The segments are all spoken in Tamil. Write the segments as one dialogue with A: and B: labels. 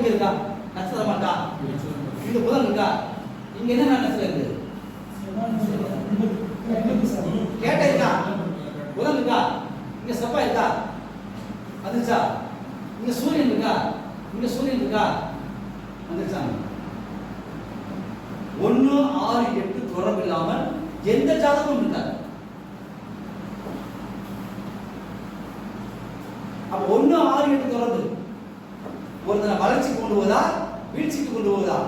A: இங்க இருக்கா? நட்சத்திரமா இருக்கா இந்த புதன் இருக்கா இங்க என்ன நட்சத்திரம் இருக்கு? கேட்ட இருக்கா புதன் இருக்கா இங்க செவ்வாய் இருக்கா வந்துச்சா இங்க சூரியன் இருக்கா இங்க சூரியன் இருக்கா வந்துச்சா ஒன்னு ஆறு எட்டு தொடர்பு இல்லாமல் எந்த ஜாதகமும் இருக்காது. அப்ப ஒன்னு ஆறு எட்டு தொடர்பு. ஒருத்தனை வளர்ச்சி கொண்டு போதா வீழ்ச்சிக்கு கொண்டு போதா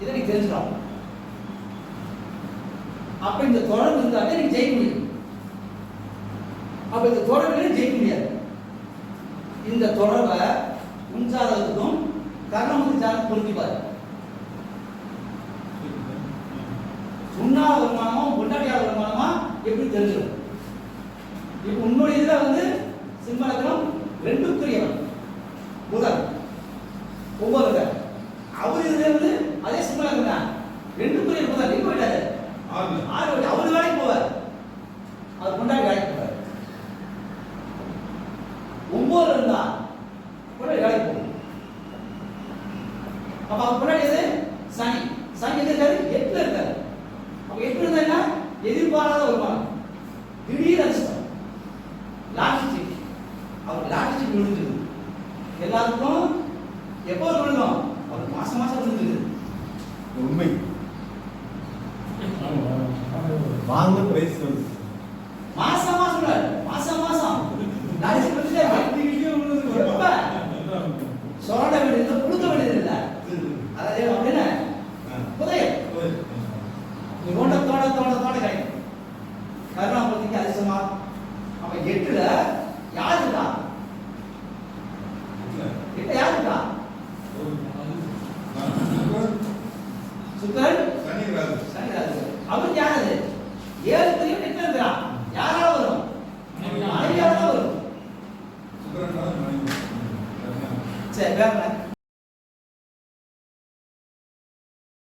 A: இதை நீ தெரிஞ்சிடும் அப்ப இந்த தொடர்பு இருந்தாலே நீ ஜெயிக்க முடியும். அப்ப இந்த தொடர்பு ஜெயிக்க முடியாது. இந்த தொடர்பை உன் ஜாதகத்துக்கும் கர்ணமுதி ஜாதகம் பொருத்தி பாரு. வருமானமா பொண்டாட்டியால வருமானமா எப்படி தெரிஞ்சிடும்? இப்போ உன்னுடைய இதுல வந்து சிம்மலக்கணம் ரெண்டுக்குரியவன் ஒவ்வொரு அவர் இதுல வந்து அதே சிம்மலக்கணம் தான் ரெண்டுக்குரிய புதன் எங்க போயிட்டாரு. ஆறு அவரு வேலைக்கு போவார். அவர் கொண்டாடி வேலைக்கு போவார். ஒன்பதுல இருந்தா கொண்டாடி வேலைக்கு போகும் அப்ப அவர் கொண்டாடி எது? சனி. சனி எங்க இருக்காரு? எட்டுல இருக்காரு. அப்ப எட்டு இருந்தா என்ன? எதிர்பாராத வருமானம் திடீர் அதிர்ஷ்டம். லாஜிஸ்டிக் அவர் லாஜிஸ்டிக் விழுந்துருது. எல்லாருக்கும் எப்போ விழுகும் அவர் மாசம் மாசம் விழுந்துருது
B: உண்மை. வாங்க பிரைஸ் வந்து
A: மாசம் மாசம் மாசம் மாசம். லாஜிஸ்டிக் விழுந்துட்டே இருக்கு. எப்ப? சொரண்ட வேண்டியது புழுக்க வேண்டியது இல்ல. அதாவது அப்படின்னு புதையல். நீ கொண்ட தோட தோட தோட கிடைக்கும். கருணாபதிக்கு அதிசயமா அவன் எட்டுல யார் இருக்கா எட்டுல யார் இருக்கா சுக்கரன் சனிராஜு அவருக்கு யார்? அது ஏழு பிரிவு எட்டு இருக்கிறான் யாரால வரும் மனைவியால தான் வரும் சரி வேற?